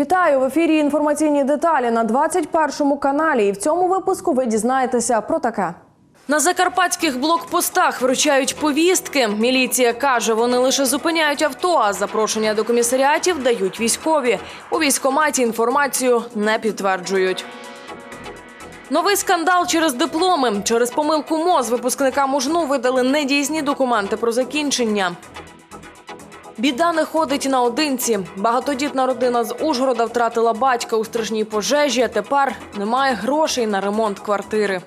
Вітаю в ефірі. Інформаційні деталі на 21 каналі. І в цьому випуску ви дізнаєтеся про таке. На закарпатських блокпостах вручають повістки. Міліція каже, вони лише зупиняють авто, а запрошення до комісаріатів дають військові. У військкоматі інформацію не підтверджують. Новий скандал через дипломи. Через помилку МОЗ випускникам УЖНУ видали недійсні документи про закінчення. Біда не ходить наодинці. Багатодітна родина з Ужгорода втратила батька у страшній пожежі. а Тепер немає грошей на ремонт квартири.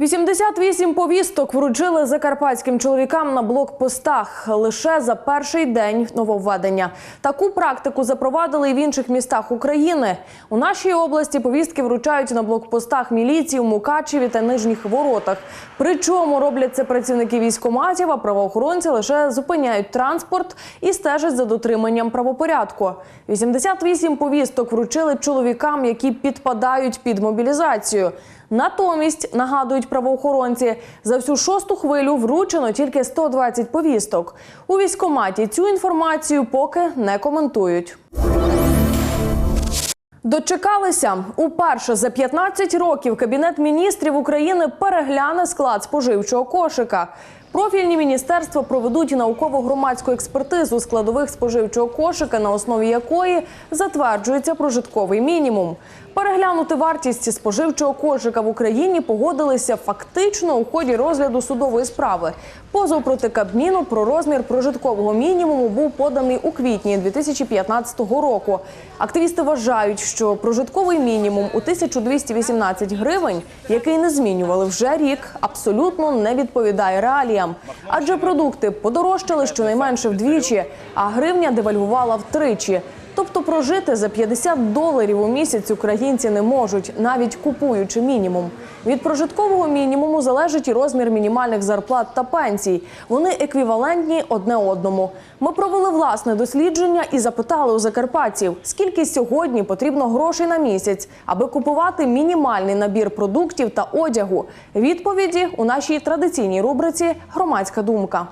88 повісток вручили закарпатським чоловікам на блокпостах лише за перший день нововведення. Таку практику запровадили і в інших містах України. У нашій області повістки вручають на блокпостах міліції у Мукачеві та Нижніх Воротах. Причому роблять це працівники військоматів, а правоохоронці лише зупиняють транспорт і стежать за дотриманням правопорядку. 88 повісток вручили чоловікам, які підпадають під мобілізацію. Натомість нагадують правоохоронці, за всю шосту хвилю вручено тільки 120 повісток. У військкоматі цю інформацію поки не коментують. Дочекалися уперше за 15 років Кабінет міністрів України перегляне склад споживчого кошика. Профільні міністерства проведуть науково-громадську експертизу складових споживчого кошика, на основі якої затверджується прожитковий мінімум. Переглянути вартість споживчого кошика в Україні погодилися фактично у ході розгляду судової справи. Позов проти Кабміну про розмір прожиткового мінімуму був поданий у квітні 2015 року. Активісти вважають, що прожитковий мінімум у 1218 гривень, який не змінювали вже рік, абсолютно не відповідає реаліям. Адже продукти подорожчали щонайменше вдвічі, а гривня девальвувала втричі. Тобто прожити за 50 доларів у місяць українці не можуть, навіть купуючи мінімум. Від прожиткового мінімуму залежить і розмір мінімальних зарплат та пенсій. Вони еквівалентні одне одному. Ми провели власне дослідження і запитали у закарпатців, скільки сьогодні потрібно грошей на місяць, аби купувати мінімальний набір продуктів та одягу. Відповіді у нашій традиційній рубриці Громадська думка.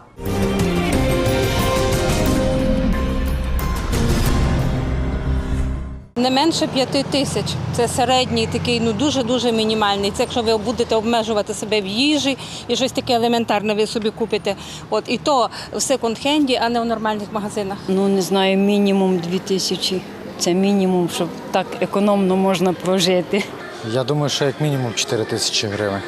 Не менше п'яти тисяч. Це середній такий, ну дуже дуже мінімальний. Це якщо ви будете обмежувати себе в їжі і щось таке елементарне ви собі купите. От і то в секонд-хенді, а не в нормальних магазинах. Ну, не знаю, мінімум 2 тисячі. Це мінімум, щоб так економно можна прожити. Я думаю, що як мінімум 4 тисячі гривень.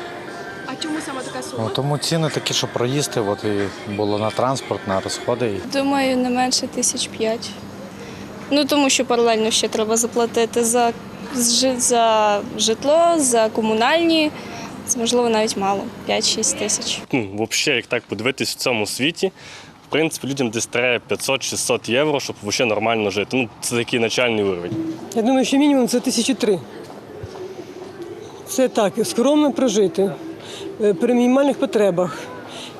А чому саме така сума? Ну, тому ціни такі, що проїсти, от і було на транспорт, на розходи. Думаю, не менше тисяч п'ять. Ну тому що паралельно ще треба заплатити за, за житло, за комунальні. Це можливо навіть мало 5-6 тисяч. ну, взагалі, як так подивитись в цьому світі, в принципі, людям десь треба 500-600 євро, щоб взагалі нормально жити. Ну, це такий начальний уровень. Я думаю, що мінімум це тисячі три. Це так, скромно прожити е, при мінімальних потребах.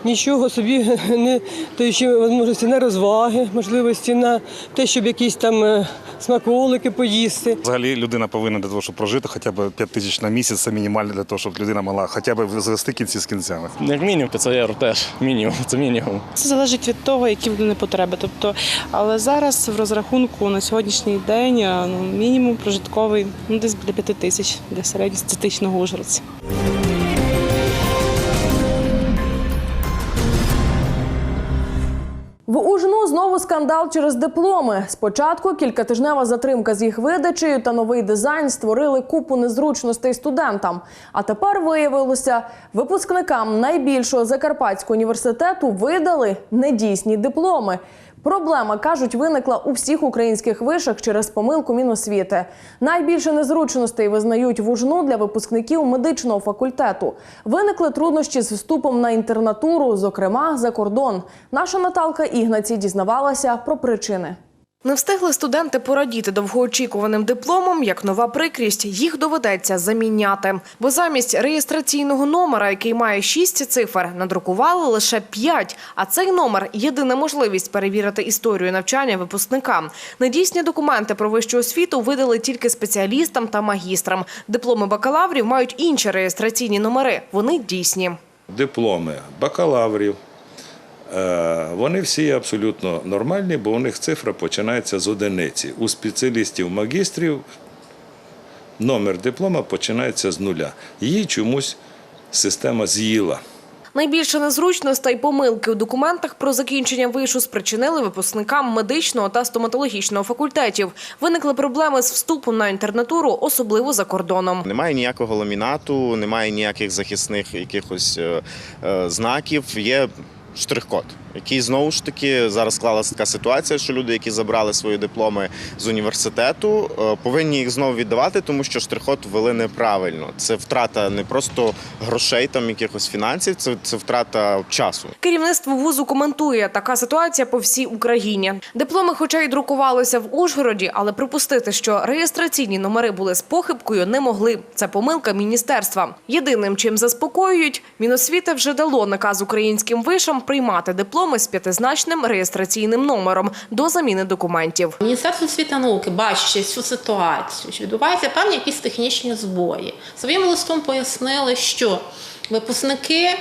Нічого собі не даючи можливості на розваги, можливості на те, щоб якісь там е, смаколики поїсти. Взагалі людина повинна для того, щоб прожити хоча б 5 тисяч на місяць, це мінімально для того, щоб людина могла хоча б звести кінці з кінцями. Як мінімум 500 євро теж. Мінімум. Це мінімум. Це залежить від того, які в людини потреби. Тобто, але зараз в розрахунку на сьогоднішній день е, ну, мінімум прожитковий ну, десь біля 5 тисяч для середньостатичного ужгородця. Знову скандал через дипломи. Спочатку кількатижнева затримка з їх видачею та новий дизайн створили купу незручностей студентам. А тепер виявилося, випускникам найбільшого закарпатського університету видали недійсні дипломи. Проблема кажуть, виникла у всіх українських вишах через помилку Міносвіти. Найбільше незручностей визнають в ужну для випускників медичного факультету. Виникли труднощі з вступом на інтернатуру, зокрема за кордон. Наша Наталка Ігнаці дізнавалася про причини. Не встигли студенти порадіти довгоочікуваним дипломом, як нова прикрість, їх доведеться заміняти. Бо замість реєстраційного номера, який має шість цифр, надрукували лише п'ять. А цей номер єдина можливість перевірити історію навчання випускникам. Недійсні документи про вищу освіту видали тільки спеціалістам та магістрам. Дипломи бакалаврів мають інші реєстраційні номери. Вони дійсні. дипломи бакалаврів, Вони всі абсолютно нормальні, бо у них цифра починається з одиниці. У спеціалістів магістрів номер диплома починається з нуля. Її чомусь система з'їла. Найбільше незручностей помилки у документах про закінчення вишу спричинили випускникам медичного та стоматологічного факультетів. Виникли проблеми з вступом на інтернатуру, особливо за кордоном. Немає ніякого ламінату, немає ніяких захисних якихось е, е, знаків. Є штрих-код, який знову ж таки зараз склалася така ситуація, що люди, які забрали свої дипломи з університету, е, повинні їх знову віддавати, тому що штрих-код ввели неправильно. Це втрата не просто грошей, там якихось фінансів, це, це втрата часу. Керівництво вузу коментує, така ситуація по всій Україні. Дипломи, хоча й друкувалися в Ужгороді, але припустити, що реєстраційні номери були з похибкою, не могли. Це помилка міністерства. Єдиним, чим заспокоюють, Міносвіта вже дало наказ українським вишам приймати дипломи з п'ятизначним реєстраційним номером до заміни документів. Міністерство освіти та науки, бачачи цю ситуацію, що відбуваються певні якісь технічні збої, своїм листом пояснили, що випускники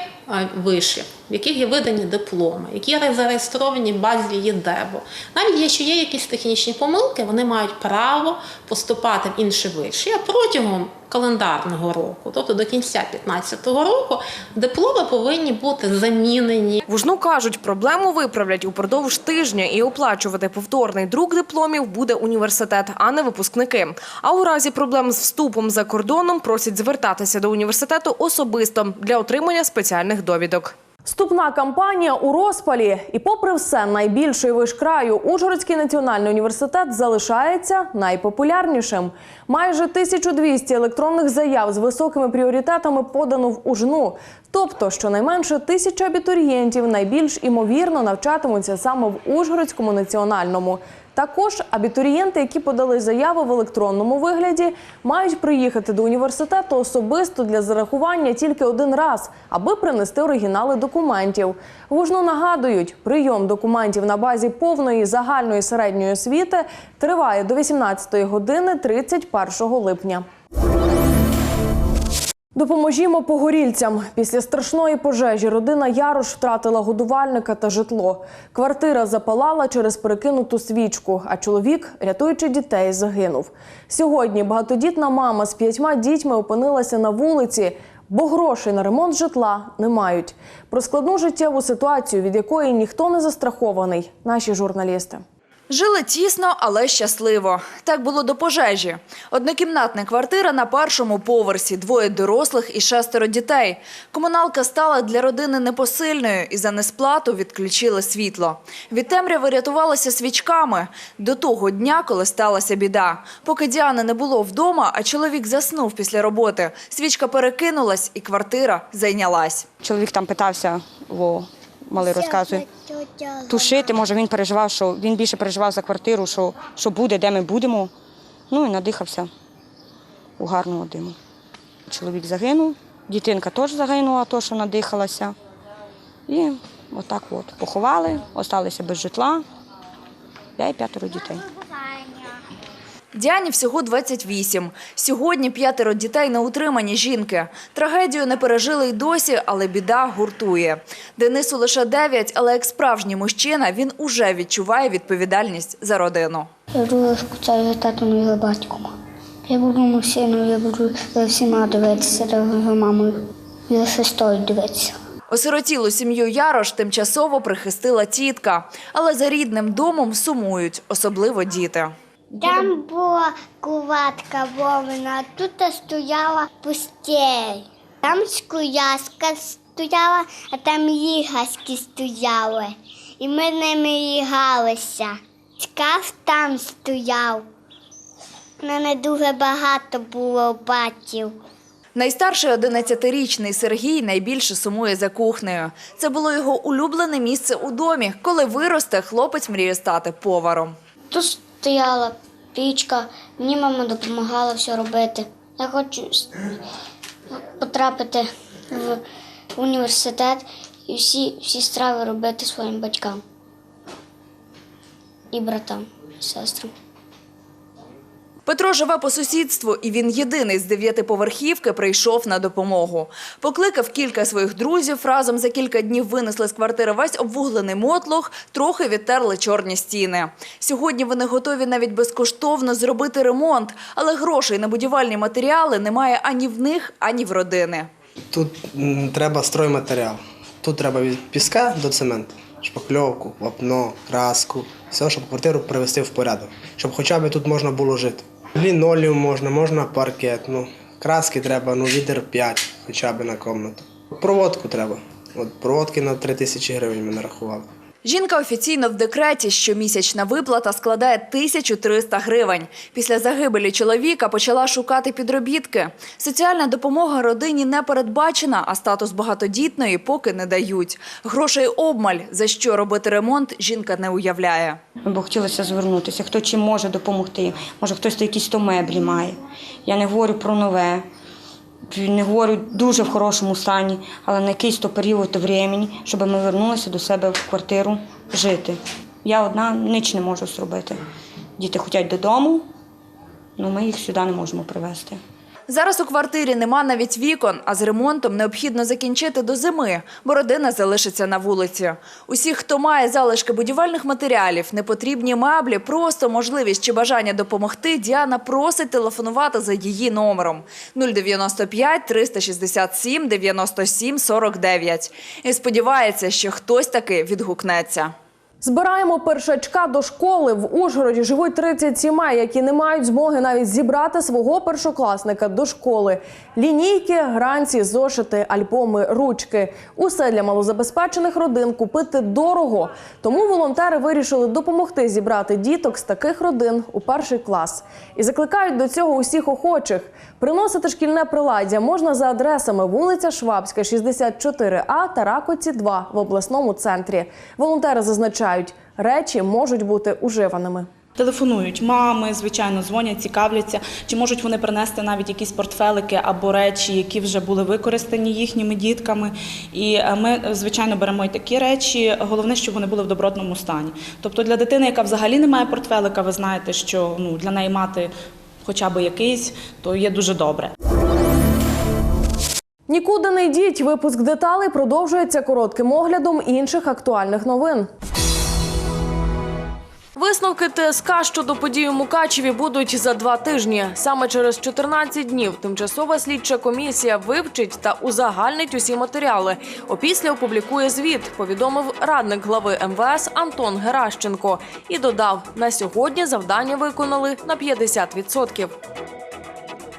вишів, в яких є видані дипломи, які зареєстровані в базі ЄДЕБО, навіть якщо є якісь технічні помилки, вони мають право поступати в інші виші, а протягом календарного року, тобто до кінця 2015 року, дипломи повинні бути замінені. В УЖНУ кажуть, проблему виправлять упродовж тижня і оплачувати повторний друк дипломів буде університет, а не випускники. А у разі проблем з вступом за кордоном просять звертатися до університету особисто для отримання спеціальних довідок. Вступна кампанія у розпалі. І попри все, найбільший виш краю Ужгородський національний університет залишається найпопулярнішим. Майже 1200 електронних заяв з високими пріоритетами подано в УЖНУ. Тобто, щонайменше тисяча абітурієнтів найбільш імовірно навчатимуться саме в Ужгородському національному. Також абітурієнти, які подали заяви в електронному вигляді, мають приїхати до університету особисто для зарахування тільки один раз, аби принести оригінали документів. Вужно нагадують, прийом документів на базі повної загальної середньої освіти триває до 18 години 31 липня. Допоможімо погорільцям. Після страшної пожежі родина Ярош втратила годувальника та житло. Квартира запалала через перекинуту свічку, а чоловік, рятуючи дітей, загинув. Сьогодні багатодітна мама з п'ятьма дітьми опинилася на вулиці, бо грошей на ремонт житла не мають. Про складну життєву ситуацію, від якої ніхто не застрахований, наші журналісти. Жили тісно, але щасливо. Так було до пожежі. Однокімнатна квартира на першому поверсі, двоє дорослих і шестеро дітей. Комуналка стала для родини непосильною і за несплату відключили світло. Від темряви рятувалися свічками до того дня, коли сталася біда. Поки Діани не було вдома, а чоловік заснув після роботи, свічка перекинулась і квартира зайнялась. Чоловік там питався, во, малий розказує, тушити. Може, він переживав, що він більше переживав за квартиру, що, що буде, де ми будемо. Ну і надихався у гарного диму. Чоловік загинув, дитинка теж загинула, то, що надихалася. І отак от поховали, осталися без житла. Я і п'ятеро дітей. Діані всього 28. Сьогодні п'ятеро дітей на утриманні жінки. Трагедію не пережили й досі, але біда гуртує. Денису лише 9, але як справжній мужчина він уже відчуває відповідальність за родину. Я дуже скучаю за татом і за батьком. Я буду мужчиною, я буду за всіма дивитися, за мамою за сестрою дивитися. Осиротілу сім'ю Ярош тимчасово прихистила тітка, але за рідним домом сумують, особливо діти. Там була куватка вовна, а тут стояла пустель. Там скуяска стояла, а там їгаски стояли. І ми ними їгалися. Шкаф там стояв. У мене дуже багато було батьків. Найстарший 11-річний Сергій найбільше сумує за кухнею. Це було його улюблене місце у домі. Коли виросте, хлопець мріє стати поваром. Тут стояла пічка, мені мама допомагала все робити. Я хочу потрапити в університет і всі, всі страви робити своїм батькам і братам, і сестрам. Петро живе по сусідству, і він єдиний з дев'ятиповерхівки прийшов на допомогу. Покликав кілька своїх друзів. Разом за кілька днів винесли з квартири весь обвуглений мотлох, трохи відтерли чорні стіни. Сьогодні вони готові навіть безкоштовно зробити ремонт, але грошей на будівельні матеріали немає ані в них, ані в родини. Тут треба стройматеріал. Тут треба від піска до цементу, шпакльовку, вапно, краску, все, щоб квартиру привести в порядок, щоб хоча б тут можна було жити. Лінолеум можна, можна паркет. Ну, краски треба, ну, відер 5 хоча б на кімнату. Проводку треба. От проводки на 3 тисячі гривень ми нарахували. Жінка офіційно в декреті. Щомісячна виплата складає 1300 гривень. Після загибелі чоловіка почала шукати підробітки. Соціальна допомога родині не передбачена, а статус багатодітної поки не дають. Грошей обмаль, за що робити ремонт, жінка не уявляє. Бо хотілося звернутися, хто чим може допомогти. Може, хтось якісь то меблі має. Я не говорю про нове, не говорю дуже в хорошому стані, але на якийсь то період времени, щоб ми вернулися до себе в квартиру жити. Я одна ніч не можу зробити. Діти хочуть додому, але ми їх сюди не можемо привезти. Зараз у квартирі нема навіть вікон, а з ремонтом необхідно закінчити до зими, бо родина залишиться на вулиці. Усіх, хто має залишки будівельних матеріалів, непотрібні меблі, просто можливість чи бажання допомогти, Діана просить телефонувати за її номером 095 367 97 49. І сподівається, що хтось таки відгукнеться. Збираємо першачка до школи. В Ужгороді живуть 30 сімей, які не мають змоги навіть зібрати свого першокласника до школи. Лінійки, гранці, зошити, альбоми, ручки. Усе для малозабезпечених родин купити дорого. Тому волонтери вирішили допомогти зібрати діток з таких родин у перший клас. І закликають до цього усіх охочих. Приносити шкільне приладдя можна за адресами вулиця Швабська, 64А та Ракоці 2 в обласному центрі. Волонтери зазначають, речі можуть бути уживаними. Телефонують мами, звичайно, дзвонять, цікавляться, чи можуть вони принести навіть якісь портфелики або речі, які вже були використані їхніми дітками. І е, ми, звичайно, беремо і такі речі. Головне, щоб вони були в добротному стані. Тобто для дитини, яка взагалі не має портфелика, ви знаєте, що ну, для неї мати хоча б якийсь, то є дуже добре. Нікуди не йдіть. Випуск деталей продовжується коротким оглядом інших актуальних новин. Висновки ТСК щодо подій у Мукачеві будуть за два тижні. Саме через 14 днів тимчасова слідча комісія вивчить та узагальнить усі матеріали. Опісля опублікує звіт, повідомив радник глави МВС Антон Геращенко і додав: на сьогодні завдання виконали на 50%.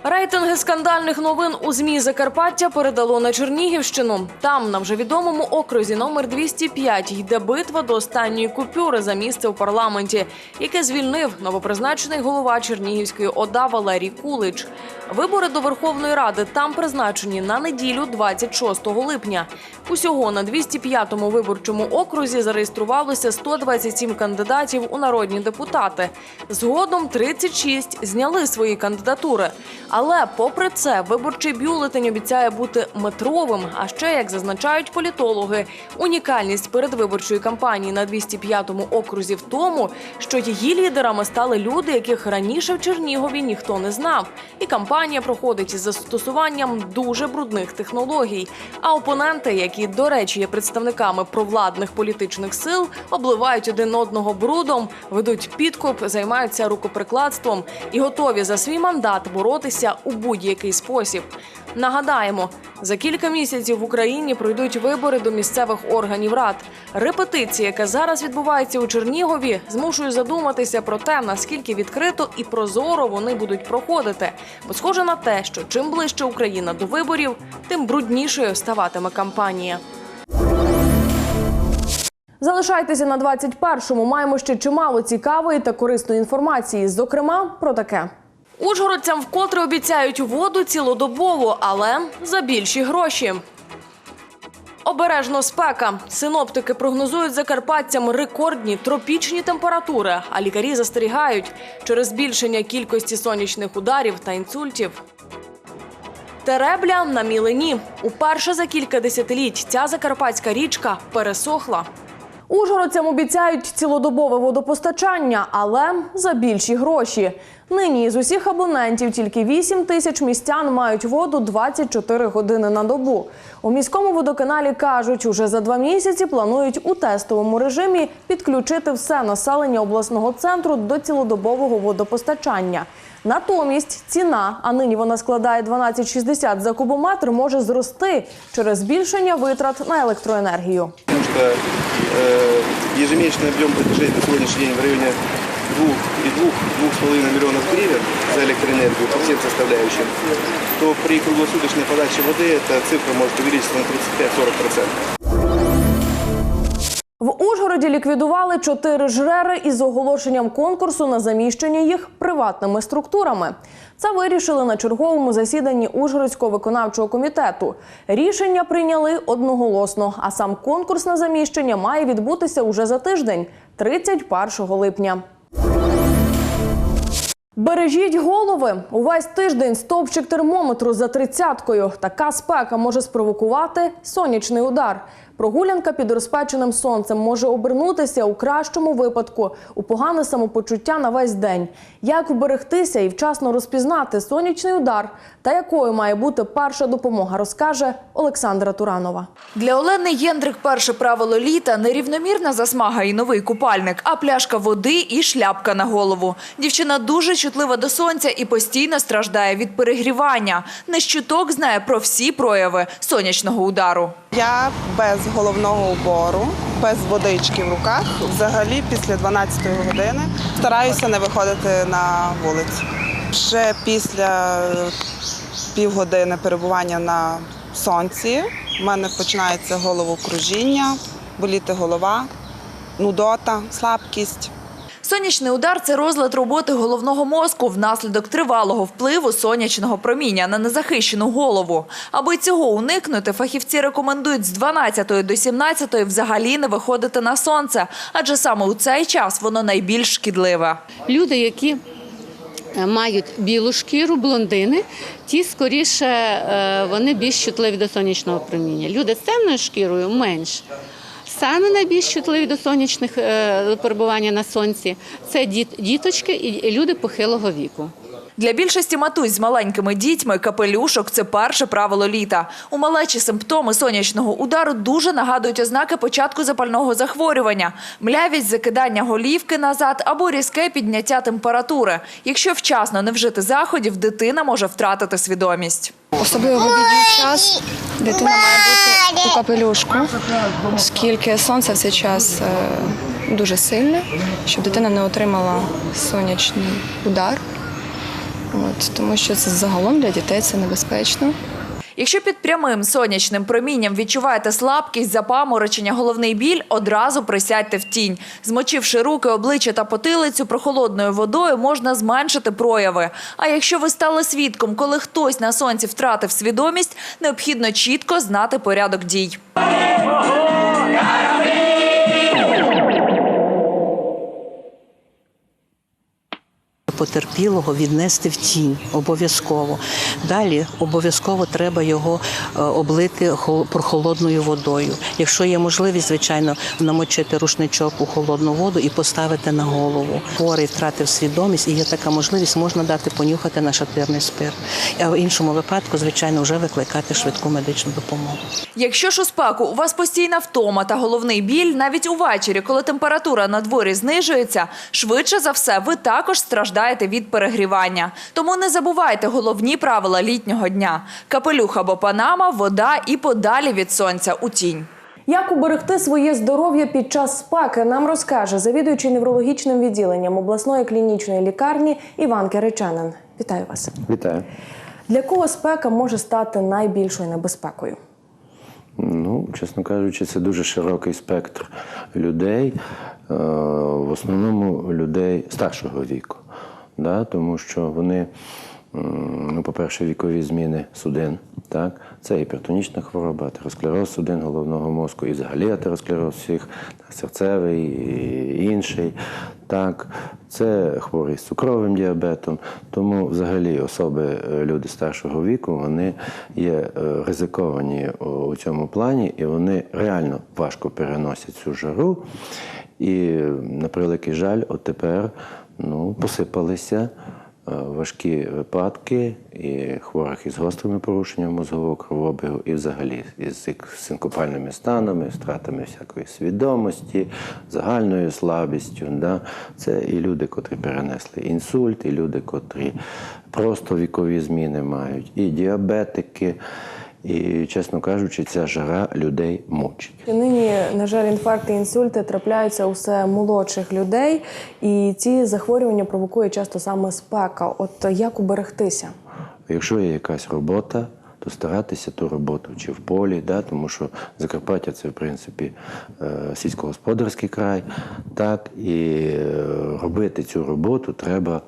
Рейтинги скандальних новин у змі Закарпаття передало на Чернігівщину. Там, на вже відомому окрузі номер 205, йде битва до останньої купюри за місце у парламенті, яке звільнив новопризначений голова Чернігівської ОДА Валерій Кулич. Вибори до Верховної Ради там призначені на неділю, 26 липня. Усього на 205-му виборчому окрузі зареєструвалося 127 кандидатів у народні депутати. Згодом 36 зняли свої кандидатури. Але, попри це, виборчий бюлетень обіцяє бути метровим. А ще, як зазначають політологи, унікальність передвиборчої кампанії на 205-му окрузі в тому, що її лідерами стали люди, яких раніше в Чернігові ніхто не знав. І кампанія проходить із застосуванням дуже брудних технологій. А опоненти, які, до речі, є представниками провладних політичних сил, обливають один одного брудом, ведуть підкуп, займаються рукоприкладством і готові за свій мандат боротися у будь-який спосіб. Нагадаємо, за кілька місяців в Україні пройдуть вибори до місцевих органів рад. Репетиція, яка зараз відбувається у Чернігові, змушує задуматися про те, наскільки відкрито і прозоро вони будуть проходити. Бо схоже на те, що чим ближче Україна до виборів, тим бруднішою ставатиме кампанія. Залишайтеся на 21-му. Маємо ще чимало цікавої та корисної інформації. Зокрема, про таке. Ужгородцям вкотре обіцяють воду цілодобово, але за більші гроші. Обережно спека. Синоптики прогнозують закарпатцям рекордні тропічні температури, а лікарі застерігають через збільшення кількості сонячних ударів та інсультів. Теребля на мілині. Уперше за кілька десятиліть ця закарпатська річка пересохла. Ужгородцям обіцяють цілодобове водопостачання, але за більші гроші. Нині з усіх абонентів тільки 8 тисяч містян мають воду 24 години на добу. У міському водоканалі кажуть, уже за два місяці планують у тестовому режимі підключити все населення обласного центру до цілодобового водопостачання. Натомість ціна, а нині вона складає 12,60 за кубометр, може зрости через збільшення витрат на електроенергію. Тому що е, ежемісячний об'єм платежей на сьогоднішній день в районі 2 2-2,5 мільйонів гривен за электроэнергию по всем составляющим, то при круглосуточній подачі води эта цифра може увеличиться на 35-40%. В Ужгороді ліквідували чотири жрери із оголошенням конкурсу на заміщення їх приватними структурами. Це вирішили на черговому засіданні Ужгородського виконавчого комітету. Рішення прийняли одноголосно, а сам конкурс на заміщення має відбутися уже за тиждень, 31 липня. Бережіть голови. Увесь тиждень стовпчик термометру за тридцяткою. Така спека може спровокувати сонячний удар. Прогулянка під розпеченим сонцем може обернутися у кращому випадку у погане самопочуття на весь день. Як вберегтися і вчасно розпізнати сонячний удар та якою має бути перша допомога, розкаже Олександра Туранова. Для Олени Єндрик перше правило літа – не рівномірна засмага і новий купальник, а пляшка води і шляпка на голову. Дівчина дуже чутлива до сонця і постійно страждає від перегрівання. Не щуток знає про всі прояви сонячного удару. Я без головного убору, без водички в руках, взагалі після 12 години стараюся не виходити на вулицю. Вже після півгодини перебування на сонці в мене починається головокружіння, боліти голова, нудота, слабкість. Сонячний удар – це розлад роботи головного мозку внаслідок тривалого впливу сонячного проміння на незахищену голову. Аби цього уникнути, фахівці рекомендують з 12 до 17 взагалі не виходити на сонце, адже саме у цей час воно найбільш шкідливе. Люди, які е, мають білу шкіру, блондини, ті скоріше е, вони більш чутливі до сонячного проміння. Люди з темною шкірою менш. Саме найбільш чутливі до сонячних е, перебування на сонці це діт- діточки і люди похилого віку. Для більшості матусь з маленькими дітьми капелюшок – це перше правило літа. У малечі симптоми сонячного удару дуже нагадують ознаки початку запального захворювання – млявість, закидання голівки назад або різке підняття температури. Якщо вчасно не вжити заходів, дитина може втратити свідомість. Особливо в обідній час дитина має бути у капелюшку, оскільки сонце в цей час е, дуже сильне, щоб дитина не отримала сонячний удар. От, тому що це загалом для дітей це небезпечно. Якщо під прямим сонячним промінням відчуваєте слабкість, запаморочення, головний біль, одразу присядьте в тінь. Змочивши руки, обличчя та потилицю прохолодною водою, можна зменшити прояви. А якщо ви стали свідком, коли хтось на сонці втратив свідомість, необхідно чітко знати порядок дій. Потерпілого віднести в тінь обов'язково. Далі обов'язково треба його е, облити хол- прохолодною водою. Якщо є можливість, звичайно, намочити рушничок у холодну воду і поставити на голову. Хворий втратив свідомість, і є така можливість, можна дати понюхати на шатирний спирт. А в іншому випадку, звичайно, вже викликати швидку медичну допомогу. Якщо ж у спеку у вас постійна втома та головний біль, навіть увечері, коли температура на дворі знижується, швидше за все ви також страждаєте від перегрівання. Тому не забувайте головні правила літнього дня: капелюх або панама, вода і подалі від сонця у тінь. Як уберегти своє здоров'я під час спеки, нам розкаже завідуючий неврологічним відділенням обласної клінічної лікарні Іван Киричанин. Вітаю вас. Вітаю. Для кого спека може стати найбільшою небезпекою? Ну, чесно кажучи, це дуже широкий спектр людей, е, в основному людей старшого віку. Да? Тому що вони, ну, по-перше, вікові зміни судин. Так? Це гіпертонічна хвороба, атеросклероз судин головного мозку і взагалі атеросклероз всіх, серцевий і інший. так, це хворі з цукровим діабетом. Тому взагалі особи, е, люди старшого віку, вони є е, ризиковані у- цьому плані, і вони реально важко переносять цю жару. І на превеликий жаль, от тепер ну, посипалися е, важкі випадки і хворих із гострими порушеннями мозгового кровообігу, і взагалі із синкопальними станами, втратами всякої свідомості, загальною слабістю. Да? Це і люди, котрі перенесли інсульт, і люди, котрі просто вікові зміни мають, і діабетики. І, чесно кажучи, ця жара людей мучить. І Нині, на жаль, інфаркти, інсульти трапляються у все молодших людей, і ці захворювання провокує часто саме спека. От як уберегтися? Якщо є якась робота, то старатися ту роботу чи в полі, да, тому що Закарпаття це в принципі е, сільськогосподарський край, так і е, робити цю роботу треба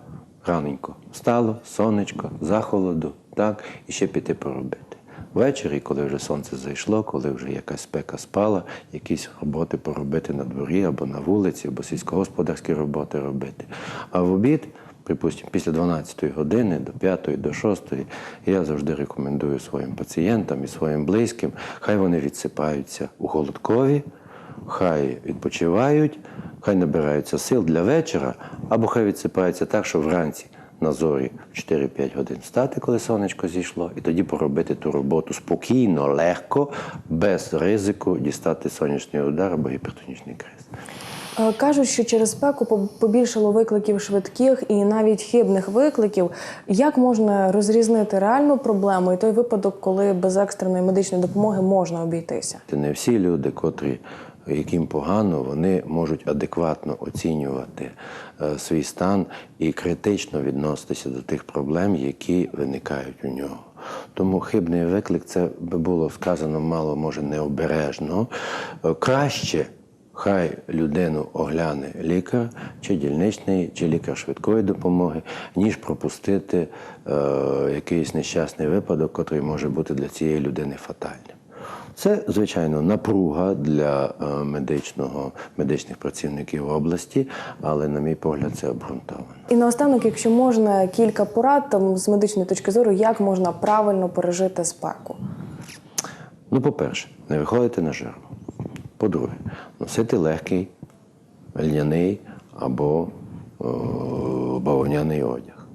раненько. Встало, сонечко, захолоду, так, і ще піти поробити. Ввечері, коли вже сонце зайшло, коли вже якась спека спала, якісь роботи поробити на дворі або на вулиці, або сільськогосподарські роботи робити. А в обід припустимо, після 12 години до 5, до 6, я завжди рекомендую своїм пацієнтам і своїм близьким, хай вони відсипаються у голодкові, хай відпочивають, хай набираються сил для вечора, або хай відсипаються так, що вранці на зорі в 4-5 годин встати, коли сонечко зійшло, і тоді поробити ту роботу спокійно, легко, без ризику дістати сонячний удар або гіпертонічний крест. Е, Кажуть, що через спеку побільшало викликів швидких і навіть хибних викликів. Як можна розрізнити реальну проблему і той випадок, коли без екстреної медичної допомоги можна обійтися? Це не всі люди, котрі яким погано, вони можуть адекватно оцінювати е, свій стан і критично відноситися до тих проблем, які виникають у нього. Тому хибний виклик це би було сказано мало, може, необережно. Е, Краще. Хай людину огляне лікар, чи дільничний, чи лікар швидкої допомоги, ніж пропустити е, якийсь нещасний випадок, який може бути для цієї людини фатальним. Це, звичайно, напруга для е, медичного, медичних працівників області, але, на мій погляд, це обґрунтовано. І наостанок, якщо можна, кілька порад там з медичної точки зору, як можна правильно пережити спеку. Ну, по-перше, не виходити на жару. По-друге, носити легкий, льняний або е, бавовняний одяг.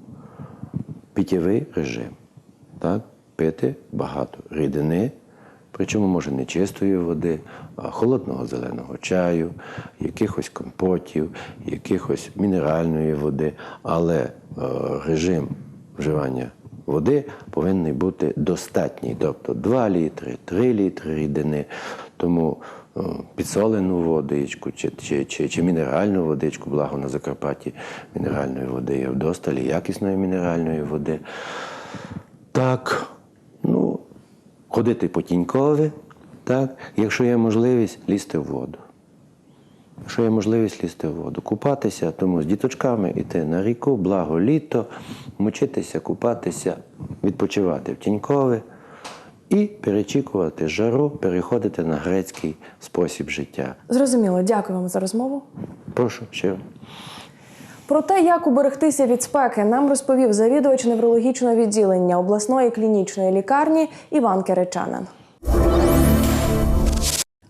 Питєвий режим. Так? Пити багато рідини, причому може не чистої води, а холодного зеленого чаю, якихось компотів, якихось мінеральної води. Але е, режим вживання води повинен бути достатній, тобто 2 літри, 3 літри рідини. Тому е, підсолену водичку чи, чи, чи, чи мінеральну водичку, благо на Закарпатті мінеральної води є вдосталь, і якісної мінеральної води. Так, ходити по тінькові, так, якщо є можливість, лізти в воду. Якщо є можливість лізти в воду, купатися, тому з діточками йти на ріку, благо літо, мочитися, купатися, відпочивати в тінькові і перечікувати жару, переходити на грецький спосіб життя. Зрозуміло, дякую вам за розмову. Прошу щиро. Про те, як уберегтися від спеки, нам розповів завідувач неврологічного відділення обласної клінічної лікарні Іван Керечанин.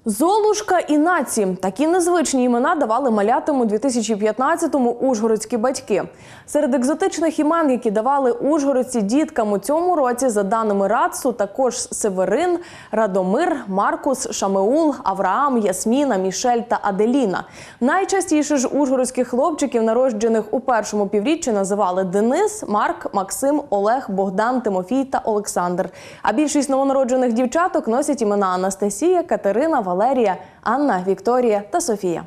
Золушка і наці такі незвичні імена давали малятам у 2015-му ужгородські батьки. Серед екзотичних імен, які давали ужгородці діткам у цьому році, за даними РАЦУ, також Северин, Радомир, Маркус, Шамеул, Авраам, Ясміна, Мішель та Аделіна. Найчастіше ж ужгородських хлопчиків, народжених у першому півріччі, називали Денис, Марк, Максим, Олег, Богдан, Тимофій та Олександр. А більшість новонароджених дівчаток носять імена Анастасія, Катерина, Валерія, Анна, Вікторія та Софія.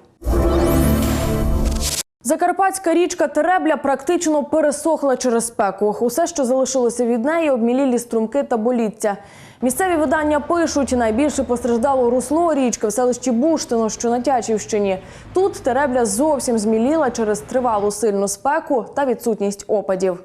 Закарпатська річка Теребля практично пересохла через спеку. Усе, що залишилося від неї, обмілілі струмки та боліття. Місцеві видання пишуть, найбільше постраждало русло річки в селищі Буштино, що на Тячівщині. Тут Теребля зовсім зміліла через тривалу сильну спеку та відсутність опадів.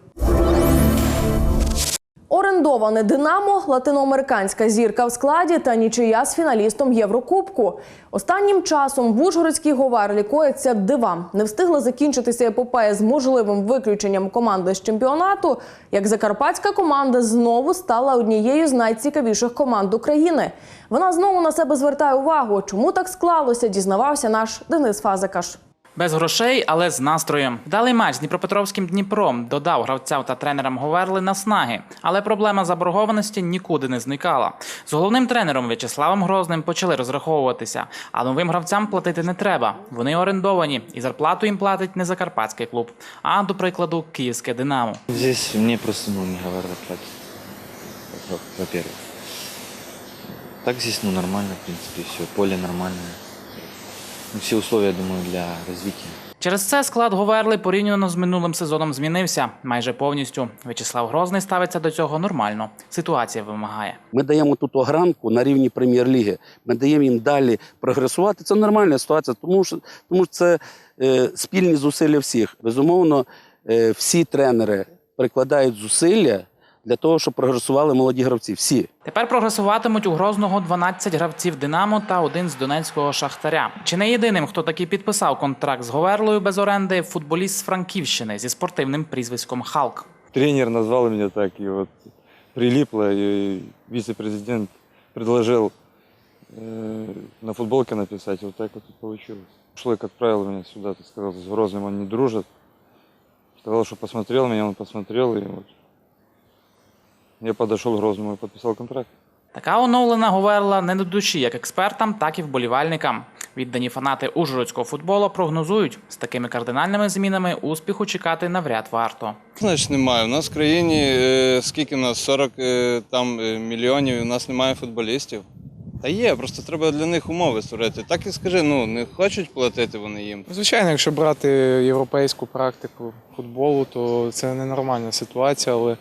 Орендоване Динамо, латиноамериканська зірка в складі та нічия з фіналістом Єврокубку. Останнім часом в Ужгородській говерлі кояться дива. Не встигла закінчитися епопея з можливим виключенням команди з чемпіонату, як закарпатська команда знову стала однією з найцікавіших команд України. Вона знову на себе звертає увагу. Чому так склалося, дізнавався наш Денис Фазикаш. Без грошей, але з настроєм. Вдалий матч з Дніпропетровським Дніпром додав гравцям та тренерам Говерли наснаги, але проблема заборгованості нікуди не зникала. З головним тренером В'ячеславом Грозним почали розраховуватися, а новим гравцям платити не треба. Вони орендовані, і зарплату їм платить не закарпатський клуб, а, до прикладу, київське Динамо. Здесь мне просто ну, не говорят платят, во- во-первых. Так здесь ну нормально, в принципе, все, поле нормальное. Ну, Все условия, думаю, для развития. Через це склад Говерли порівняно з минулим сезоном змінився майже повністю. В'ячеслав Грозний ставиться до цього нормально. Ситуація вимагає. Ми даємо тут огранку на рівні прем'єр-ліги. Ми даємо їм далі прогресувати. Це нормальна ситуація, тому що тому що це е, спільні зусилля всіх. Безумовно, е, всі тренери прикладають зусилля для того, щоб прогресували молоді гравці. Всі. Тепер прогресуватимуть у Грозного 12 гравців Динамо та один з донецького Шахтаря. Чи не єдиним, хто таки підписав контракт з Говерлою без оренди, футболіст з Франківщини зі спортивним прізвиськом Халк. Тренер назвал меня так, и вот прилипло, и вице-президент предложил э, на футболке написать, вот так вот и получилось. Шлык отправил меня сюда, так сказал, с Грозным он не дружит. Сказал, что посмотрел меня, он посмотрел, и вот я подошел к Грозному и подписал контракт. Така оновлена Говерла не до душі як експертам, так і вболівальникам. Віддані фанати ужгородського футболу прогнозують, з такими кардинальними змінами успіху чекати навряд варто. Значить, немає. У нас в країні е, скільки у нас 40 е, там е, мільйонів, і у нас немає футболістів. Та є, просто треба для них умови створити. Так і скажи, ну не хочуть платити вони їм. Звичайно, якщо брати європейську практику футболу, то це ненормальна ситуація, але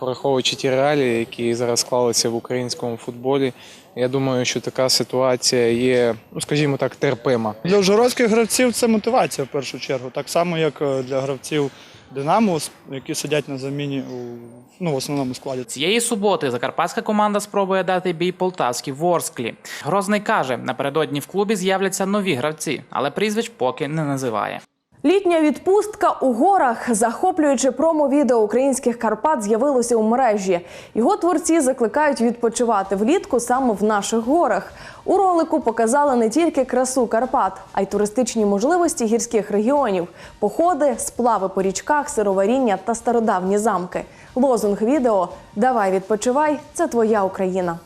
враховуючи ті реалії, які зараз склалися в українському футболі, я думаю, що така ситуація є, ну скажімо так, терпима. Для ужгородських гравців це мотивація в першу чергу, так само як е, для гравців Динамо, які сидять на заміні у ну, в основному складі. Цієї суботи закарпатська команда спробує дати бій полтавській Ворсклі. Грозний каже, напередодні в клубі з'являться нові гравці, але прізвищ поки не називає. Літня відпустка у горах, захоплюючи промо-відео українських Карпат, з'явилося у мережі. Його творці закликають відпочивати влітку саме в наших горах. У ролику показали не тільки красу Карпат, а й туристичні можливості гірських регіонів, походи, сплави по річках, сироваріння та стародавні замки. Лозунг відео Давай відпочивай це твоя Україна.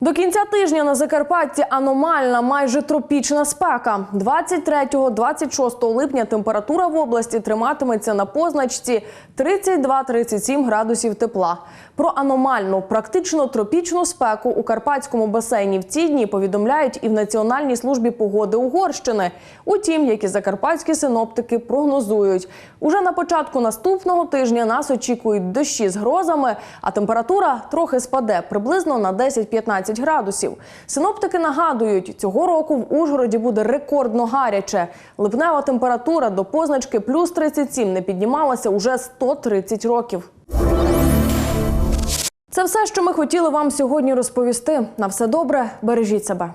До кінця тижня на Закарпатті аномальна, майже тропічна спека. 23-26 липня температура в області триматиметься на позначці 32-37 градусів тепла. Про аномальну, практично тропічну спеку у карпатському басейні в ці дні повідомляють і в Національній службі погоди Угорщини. Утім, як і закарпатські синоптики прогнозують, уже на початку наступного тижня нас очікують дощі з грозами, а температура трохи спаде приблизно на 10-15 градусів. Синоптики нагадують, цього року в Ужгороді буде рекордно гаряче. Липнева температура до позначки плюс 37 не піднімалася уже 130 років. Це все, що ми хотіли вам сьогодні розповісти. На все добре, бережіть себе.